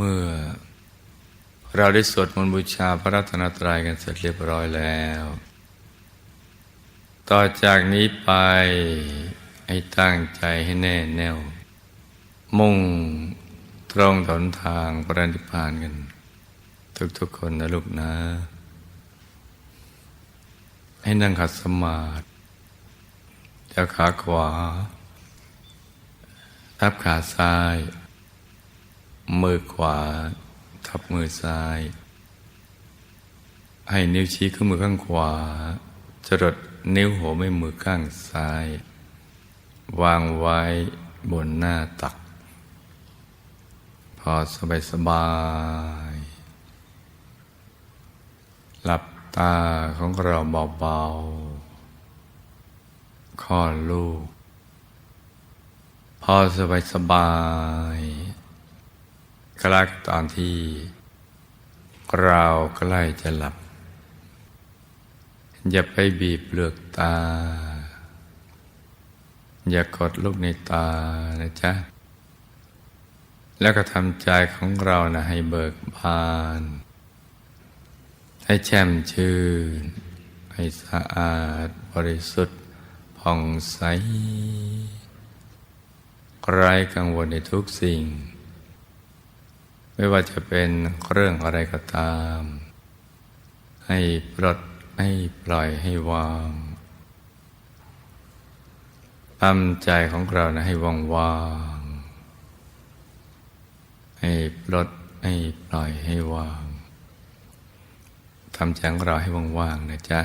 เมื่อ เราได้สวดมนต์บูชาพระรัตนตรัยกันเสร็จเรียบร้อยแล้ว ต่อจากนี้ไปให้ตั้งใจให้แน่แน่ว มุ่งตรงถนทางพระนิพพานกัน ทุกๆคนนะลูกนะ ให้นั่งขัดสมาธิจะขาขวา ทับขาซ้าย มือขวา ทับมือซ้าย ให้นิ้วชี้ขึ้นมือข้างขวา จรดนิ้วหัวไม่มือข้างซ้าย วางไว้บนหน้าตัก พอสบายสบาย หลับตาของเราเบาๆคลอดลูก พอสบายสบาย ๆกลากตอนที่เราใกล้จะหลับ อย่าไปบีบเปลือกตา อย่ากดลูกในตานะจ๊ะ แล้วก็ทำใจของเรานะให้เบิกบาน ให้แช่มชื่น ให้สะอาดบริสุทธิ์ผ่องใสไร้กังวลในทุกสิ่ง ไม่ว่าจะเป็นเรื่องอะไรก็ตาม ให้ปลดให้ปล่อยให้วางทำใจของเรานะให้ว่างว่างๆให้ปลดให้ปล่อยให้วางทำใจของเราให้ว่างๆนะจ๊ะ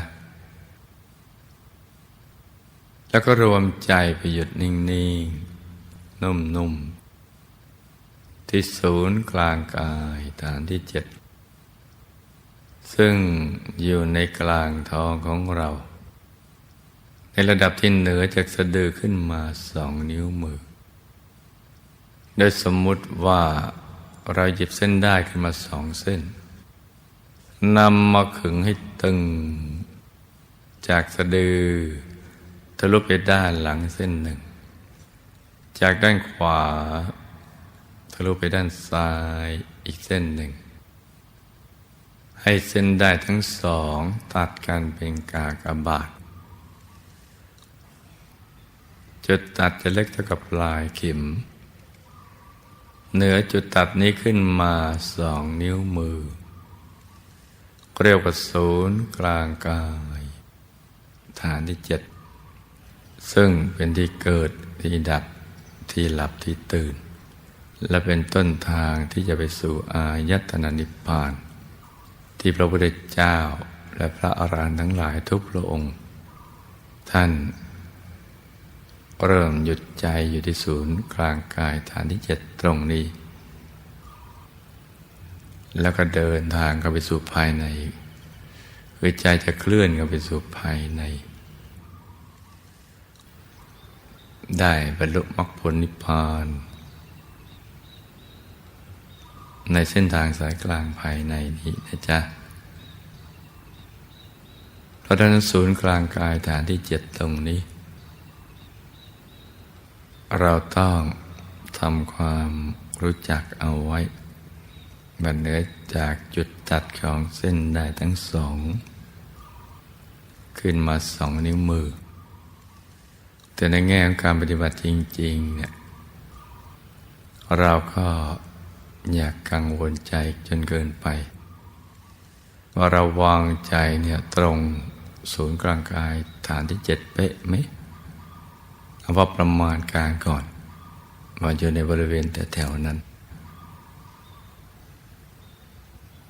แล้วก็รวมใจไปหยุดนิ่งๆ นุ่มๆ ที่ศูนย์กลางกายฐานที่เจ็ดซึ่งอยู่ในกลางท้องของเรา ในระดับที่เหนือจากสะดือขึ้นมาสองนิ้วมือ โดยสมมุติว่าเราหยิบเส้นได้ขึ้นมาสองเส้นนำมาขึงให้ตึง จากสะดือทะลุไปด้านหลังเส้นหนึ่ง จากด้านขวา ทะลุไปด้านซ้ายอีกเส้นหนึ่ง ให้เส้นได้ทั้งสองตัดกันเป็นกากบาท จุดตัดจะเล็กเท่ากับปลายเข็ม เหนือจุดตัดนี้ขึ้นมาสองนิ้วมือ เรียกว่าศูนย์กลางกาย ฐานที่เจ็ดซึ่งเป็นที่เกิดที่ดับที่หลับที่ตื่น และเป็นต้นทางที่จะไปสู่อายตนะนิพพาน ที่พระพุทธเจ้าและพระอรหันต์ทั้งหลายทุกพระองค์ ท่าน เริ่มหยุดใจอยู่ที่ศูนย์กลางกายฐานที่เจ็ดตรงนี้ แล้วก็เดินทางเข้าไปสู่ภายในคือใจจะเคลื่อนเข้าไปสู่ภายใน ได้บรรลุมรรคผลนิพพาน ในเส้นทางสายกลางภายในนี้นะจ๊ะเพราะฉะนั้นศูนย์กลางกายฐานที่เจ็ดตรงนี้ เราต้องทำความรู้จักเอาไว้บันเนือจากจุดตัดของเส้นได้ทั้งสอง ขึ้นมาสองนิ้วมือ แต่ในแง่ของการปฏิบัติจริง ๆ เนี่ย เราก็ อยากกังวลใจจนเกินไป ว่าเราวางใจเนี่ยตรงศูนย์กลางกายฐานที่เจ็ดเป๊ะไหมเอาว่าประมาณการก่อนว่าอยู่ในบริเวณแต่แถวนั้น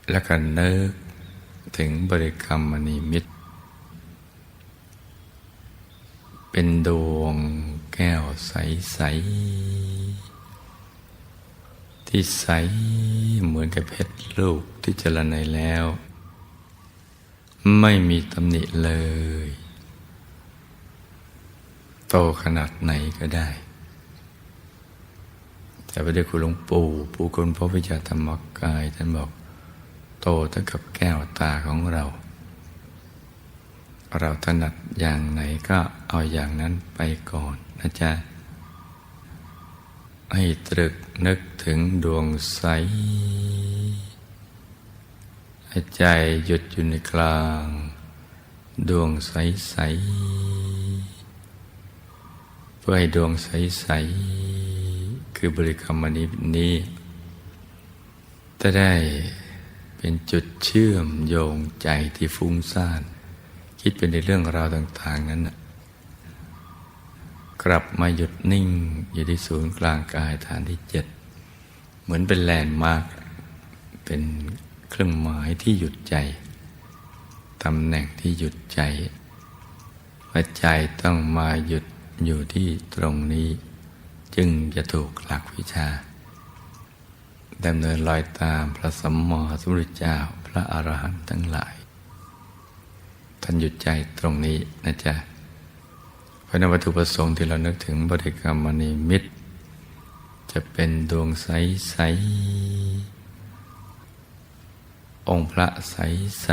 แล้วก็นึกถึงบริกรรมมณีมิตร เป็นดวงแก้วใส ๆ ที่ใสเหมือนกับเพชรลูกที่เจริญในแล้ว ไม่มีตำหนิเลย โตขนาดไหนก็ได้ แต่พระเดชคุณหลวงปู่ปู่คุณพระวิชาธรรมกายท่านบอก โตเท่ากับแก้วตาของเรา เราถนัดอย่างไหนก็เอาอย่างนั้นไปก่อนนะจ๊ะ ให้ตรึกนึกถึงดวงใสให้ใจหยุดอยู่ในกลาง ดวงใสใสเพื่อให้ดวงใสใสคือบริกรรมนนี้นี้จะได้เป็นจุดเชื่อมโยงใจที่ฟุ้งซ่าน คิดเป็นในเรื่องราวต่าง ๆ นั้นนะ กลับมาหยุดนิ่งอยู่ที่ศูนย์กลางกายฐานที่เจ็ดเหมือนเป็นแลนด์มาร์กเป็นเครื่องหมายที่หยุดใจตำแหน่งที่หยุดใจว่าใจต้องมาหยุดอยู่ที่ตรงนี้ จึงจะถูกหลักวิชาดำเนินรอยตามพระสัมมาสัมพุทธเจ้าพระอรหันต์ทั้งหลาย ท่านหยุดใจตรงนี้นะจ๊ะ ราะในวัตถุประสงค์ที่เรานึกถึงบริกรรมมณีมิตร จะเป็นดวงใสใสองค์พระใสใส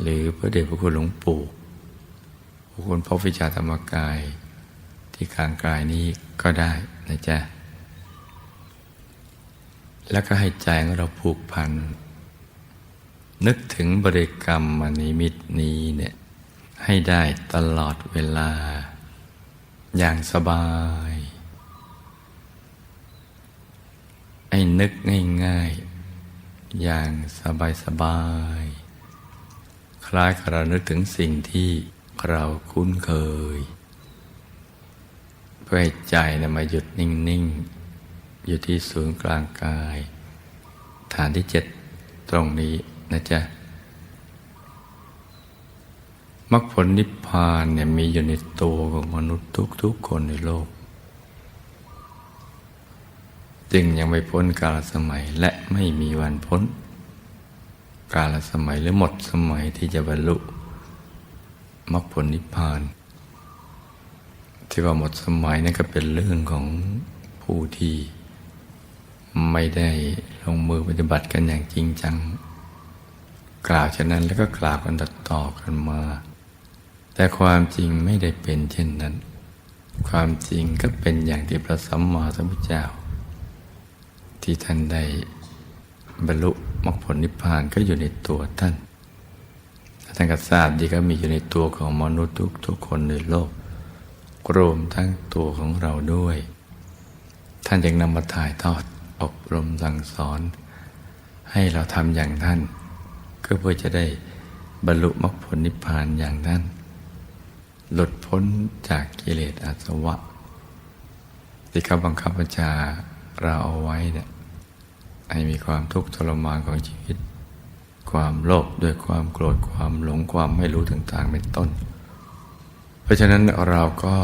หรือพระเดชพระคุณหลวงปู่พระคุณพระวิชาธรรมกาย ที่กลางกายนี้ก็ได้นะจ๊ะ แล้วก็ให้ใจของเราผูกพัน นึกถึงบริกรรมมณีมิตรนี้เนี่ย ให้ได้ตลอดเวลา อย่างสบาย ให้นึกง่ายๆ อย่างสบายๆคล้ายกับเรานึกถึงสิ่งที่เราคุ้นเคย เพื่อให้ใจนะมาหยุดนิ่งๆ อยู่ที่ศูนย์กลางกาย ฐานที่เจ็ดตรงนี้นะจ๊ะ มรรคผลนิพพานเนี่ยมีอยู่ในตัวของมนุษย์ทุกๆคนในโลก จึงยังไม่พ้นกาลสมัยและไม่มีวันพ้น กาลสมัยหรือหมดสมัยที่จะบรรลุมรรคผลนิพพาน ที่ว่าหมดสมัยนั่นก็เป็นเรื่องของผู้ที่ไม่ได้ลงมือปฏิบัติกันอย่างจริงจัง กล่าวฉะนั้นแล้วก็กล่าวกันต่อกันมา แต่ความจริงไม่ได้เป็นเช่นนั้น ความจริงก็เป็นอย่างที่พระสัมมาสัมพุทธเจ้า ที่ท่านได้บรรลุมรรคผลนิพพานก็อยู่ในตัวท่านท่านก็ทราบดีก็มีอยู่ในตัวของมนุษย์ทุกทุกคนในโลกรวมทั้งตัวของเราด้วย ท่านยังนำมาถ่ายทอดอบรมสั่งสอน ให้เราทำอย่างท่าน ก็เพื่อจะได้บรรลุมรรคผลนิพพานอย่างท่าน หลุดพ้นจากกิเลสอาสวะ ที่เขาบังคับบัญชาเราเอาไว้เนี่ยให้มีความทุกข์ทรมานของชีวิต ความโลภด้วยความโกรธความหลงความไม่รู้ต่างๆเป็นต้น เพราะฉะนั้นเราก็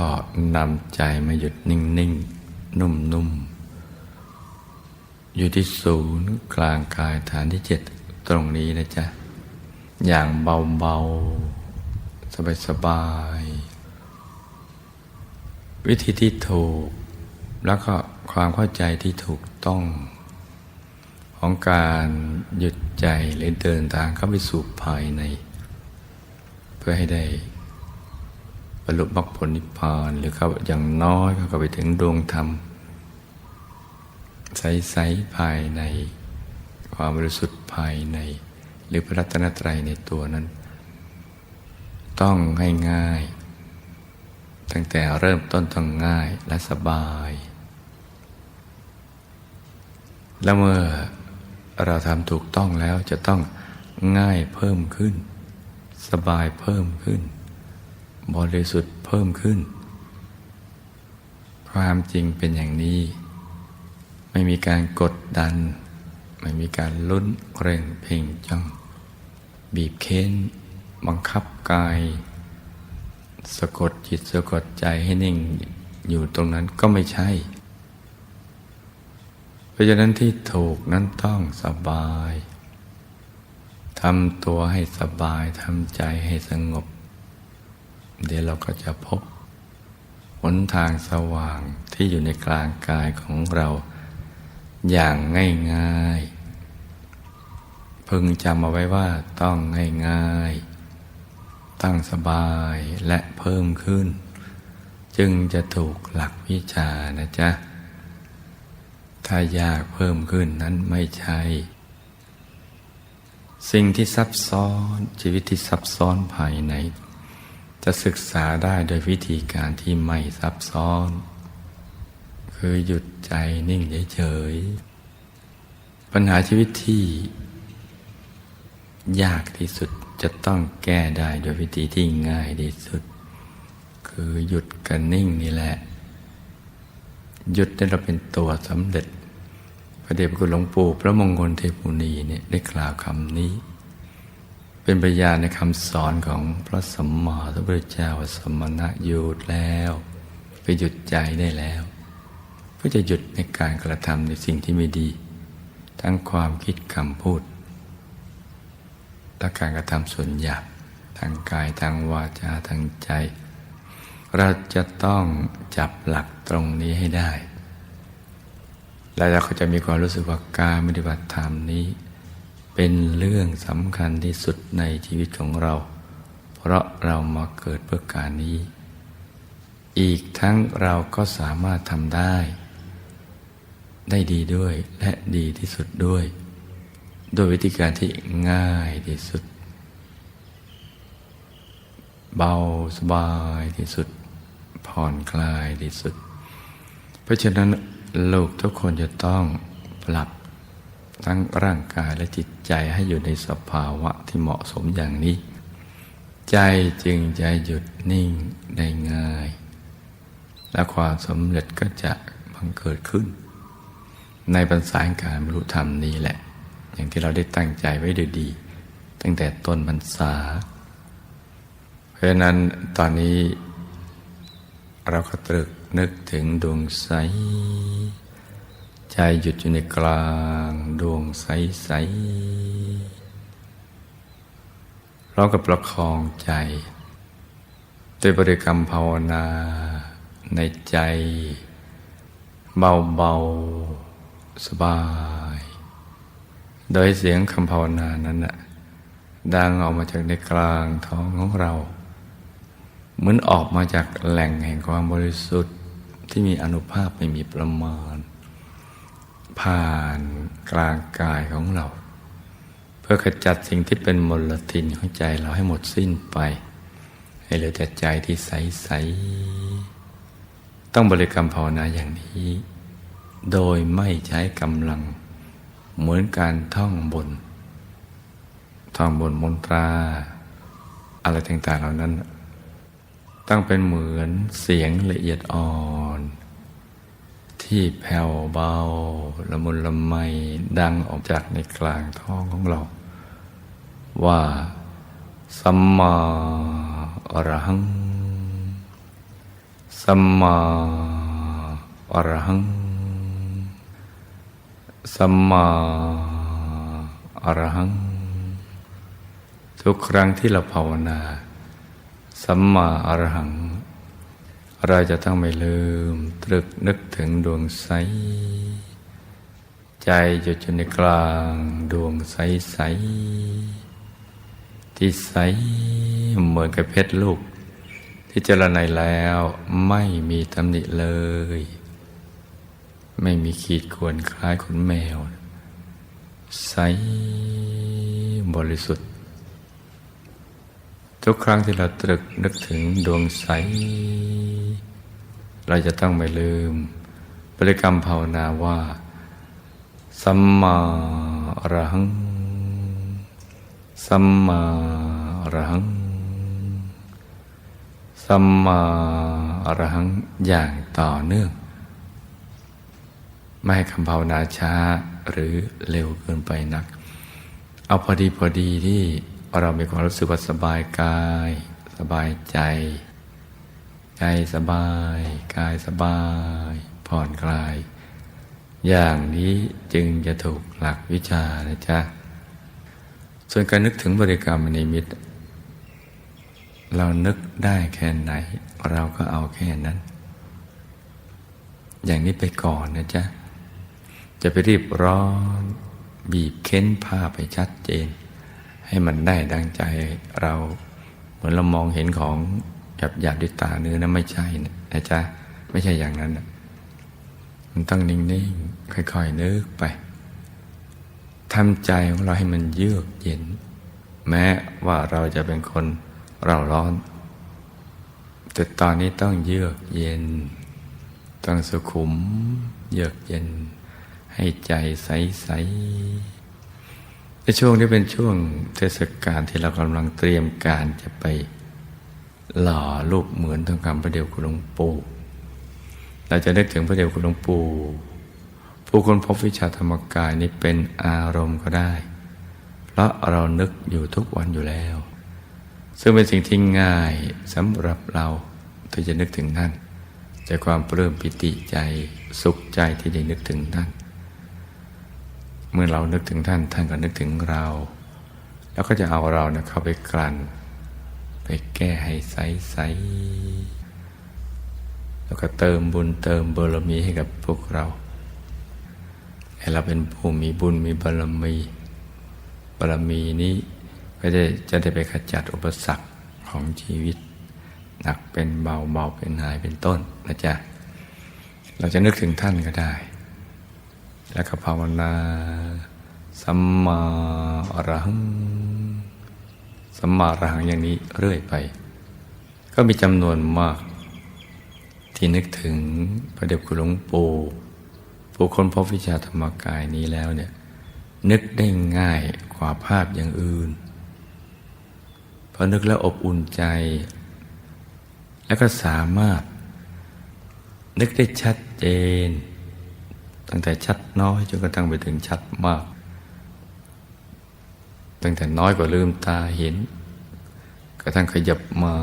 นำใจมาหยุดนิ่งๆ นุ่มๆ อยู่ที่ศูนย์กลางกายฐานที่เจ็ดตรงนี้นะจ๊ะ อย่างเบาๆ สบายๆวิธีที่ถูก แล้วก็ความเข้าใจที่ถูกต้อง ของการหยุดใจหรือเดินทางเข้าไปสู่ภายใน เพื่อให้ได้บรรลุมรรคผลนิพพานหรือเข้าอย่างน้อยเขาก็ไปถึงดวงธรรม ใสๆภายใน ความบริสุทธิ์ภายใน หรือพระรัตนตรัยในตัวนั้น ต้องง่ายๆตั้งแต่เริ่มต้นต้องง่ายและสบาย แล้วเมื่อเราทำถูกต้องแล้วจะต้องง่ายเพิ่มขึ้น สบายเพิ่มขึ้น บริสุทธิ์เพิ่มขึ้น ความจริงเป็นอย่างนี้ ไม่มีการกดดัน ไม่มีการลุ้นเกร่งเพ่งจ้อง บีบเค้น บังคับกาย สะกดจิตสะกดใจให้นิ่งอยู่ตรงนั้นก็ไม่ใช่ เพราะฉะนั้นที่ถูกนั้นต้องสบายทำตัวให้สบายทำใจให้สงบ เดี๋ยวเราก็จะพบหนทางสว่างที่อยู่ในกลางกายของเรา อย่างง่ายๆ พึงจำเอาไว้ว่าต้องง่ายๆ ตั้งสบายและเพิ่มขึ้น จึงจะถูกหลักวิชานะจ๊ะ ถ้ายากเพิ่มขึ้นนั้นไม่ใช่ สิ่งที่ซับซ้อนชีวิตที่ซับซ้อนภายใน จะศึกษาได้โดยวิธีการที่ไม่ซับซ้อน คือหยุดใจนิ่งเฉยๆปัญหาชีวิตที่ยากที่สุด จะต้องแก้ได้โดยวิธีที่ง่ายที่สุด คือหยุดกันนิ่งนี่แหละ หยุดได้เราเป็นตัวสำเร็จ พระเดชพระคุณหลวงปู่พระมงคลเทพุนีเนี่ยได้กล่าวคำนี้ เป็นพยาในคำสอนของพระสัมมาสัมพุทธเจ้าว่าสมณะหยุดแล้วไปหยุดใจได้แล้วเพื่อจะหยุดในการกระทำในสิ่งที่ไม่ดี ทั้งความคิดคำพูด และการกระทำส่วนหยาบทางกายทางวาจาทางใจ เราจะต้องจับหลักตรงนี้ให้ได้ แล้วเราก็จะมีความรู้สึกว่าการปฏิบัติธรรมนี้ เป็นเรื่องสำคัญที่สุดในชีวิตของเรา เพราะเรามาเกิดเพื่อการนี้ อีกทั้งเราก็สามารถทำได้ ได้ดีด้วยและดีที่สุดด้วย โดยวิธีการที่ง่ายที่สุด เบาสบายที่สุด ผ่อนคลายที่สุด เพราะฉะนั้นลูกทุกคนจะต้องปรับทั้งร่างกายและจิตใจให้อยู่ในสภาวะที่เหมาะสมอย่างนี้ ใจจึงจะหยุดนิ่งได้ง่าย และความสำเร็จก็จะบังเกิดขึ้น ในปัญษาแห่งการบรรลุธรรมนี้แหละ อย่างที่เราได้ตั้งใจไว้ดดีตั้งแต่ต้นพรรษา เพราะฉะนั้นตอนนี้ เราก็ตรึกนึกถึงดวงใส ใจหยุดอยู่ในกลางดวงใสใสเรากับประคองใจด้วยบริกรรมภาวนาในใจ เบา ๆ สบาย โดยเสียงคำภาวนานั้นน่ะดังออกมาจากในกลางท้องของเรา เหมือนออกมาจากแหล่งแห่งความบริสุทธิ์ที่มีอนุภาพไม่มีประมาณ ผ่านกลางกายของเรา เพื่อขจัดสิ่งที่เป็นมลทินของใจเราให้หมดสิ้นไป ให้เหลือแต่ใจที่ใส ๆ ต้องบริกรรมภาวนาอย่างนี้ โดยไม่ใช้กำลัง เหมือนการท่องบน ท่องบนมนตรา อะไรต่างๆเหล่านั้นต้องเป็นเหมือนเสียงละเอียดอ่อน ที่แผ่วเบา ละมุนละไมดังออกจากในกลางท้องของเรา ว่าสัมมาอรหัง สัมมาอรหัง สัมมาอรหัง ทุกครั้งที่เราภาวนา สัมมาอรหัง เราจะต้องไม่ลืม ตรึกนึกถึงดวงใส ใจจะอยู่ในกลางดวงใสใสที่ใสเหมือนกับเพชรลูก ที่เจรไนแล้วไม่มีตำหนิเลย ไม่มีขีดข่วนคล้ายขนแมว ใสบริสุทธิ์ ทุกครั้งที่เราตรึกนึกถึงดวงใส เราจะต้องไม่ลืมบริกรรมภาวนาว่า สัมมาอรหัง สัมมาอรหัง สัมมาอรหังอย่างต่อเนื่อง ไม่ให้คำภาวนาช้าหรือเร็วเกินไปนัก เอาพอดีพอดีที่เรามีความรู้สึกว่าสบายกาย สบายใจใจสบาย กายสบาย ผ่อนคลาย อย่างนี้จึงจะถูกหลักวิชานะจ๊ะ ส่วนการนึกถึงบริกรรมนิมิต เรานึกได้แค่ไหน เราก็เอาแค่นั้น อย่างนี้ไปก่อนนะจ๊ะ จะไปรีบร้อนบีบเค้นผ้าไปชัดเจน ให้มันได้ดังใจเราเหมือนเรามองเห็นของหยาบหยาบด้วยตาเนื้อนะไม่ใช่นะจ๊ะไม่ใช่อย่างนั้นนะมันต้องนิ่งๆค่อยๆนึกไปทำใจของเราให้มันเยือกเย็น แม้ว่าเราจะเป็นคนเราร้อน แต่ตอนนี้ต้องเยือกเย็น ต้องสุขุมเยือกเย็น ให้ใจใสๆในช่วงที่เป็นช่วงเทศกาลที่เรากำลังเตรียมการจะไปหล่อรูปเหมือนทองคำพระเดชคุณหลวงปู่เราจะนึกถึงพระเดชคุณหลวงปู่ผู้คนพบวิชาธรรมกายนี้เป็นอารมณ์ก็ได้ เพราะเรานึกอยู่ทุกวันอยู่แล้ว ซึ่งเป็นสิ่งที่ง่ายสำหรับเราที่จะนึกถึงท่านจากความปลื้มปิติใจสุขใจที่ได้นึกถึงท่าน เมื่อเรานึกถึงท่านท่านก็นึกถึงเรา แล้วก็จะเอาเราเนี่ยเข้าไปกลั่น ไปแก้ให้ใสๆแล้วก็เติมบุญเติมบารมีให้กับพวกเราให้เราเป็นผู้มีบุญมีบารมีบารมีนี้ก็จะจะได้ไปขจัดอุปสรรคของชีวิต หนักเป็นเบาเบาเป็นหายเป็นต้นนะจ๊ะเราจะนึกถึงท่านก็ได้ แล้วก็ภาวนา สัมมาอรหัง สัมมาอรหังอย่างนี้เรื่อยไป ก็มีจำนวนมาก ที่นึกถึงพระเดชคุณหลวงปู่ผู้คนพบวิชาธรรมกายนี้แล้วเนี่ย นึกได้ง่ายกว่าภาพอย่างอื่นพอนึกแล้วอบอุ่นใจ แล้วก็สามารถ นึกได้ชัดเจน ตั้งแต่ชัดน้อยจนกระทั่งไปถึงชัดมาก ตั้งแต่น้อยกว่าลืมตาเห็น กระทั่งขยับมา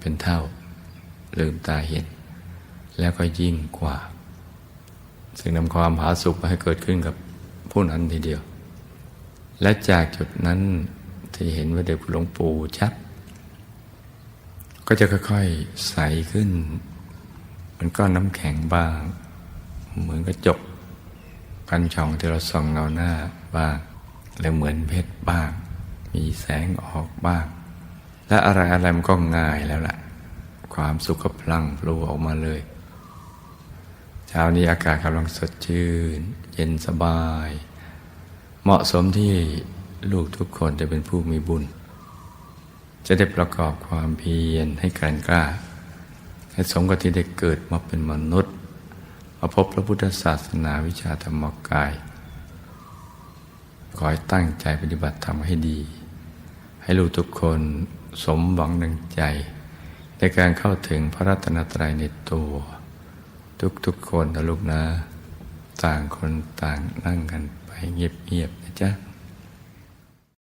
เป็นเท่า ลืมตาเห็น แล้วก็ยิ่งกว่า ซึ่งนำความผาสุกมาให้เกิดขึ้นกับผู้นั้นทีเดียว และจากจุดนั้นที่เห็นว่าเด็กหลวงปู่ชัด ก็จะค่อยๆใสขึ้นมันก็น้ำแข็งบ้าง เหมือนกระจก กันช่องที่เราส่องเงาหน้าบ้างและเหมือนเพชรบ้าง มีแสงออกบ้าง และอะไรอะไรมันก็ง่ายแล้วล่ะ ความสุขก็พลังพลูออกมาเลยเช้านี้อากาศกำลังสดชื่น เย็นสบาย เหมาะสมที่ลูกทุกคนจะเป็นผู้มีบุญ จะได้ประกอบความเพียรให้แกร่งกล้า ให้สมกับที่ได้เกิดมาเป็นมนุษย์ มาพบพระพุทธศาสนาวิชาธรรมกาย ขอให้ตั้งใจปฏิบัติธรรมให้ดี ให้ลูกทุกคนสมหวังดังใจ ในการเข้าถึงพระรัตนตรัยในตัว ทุกๆคนนะลูกนะ ต่างคนต่างนั่งกันไปเงียบๆนะจ๊ะ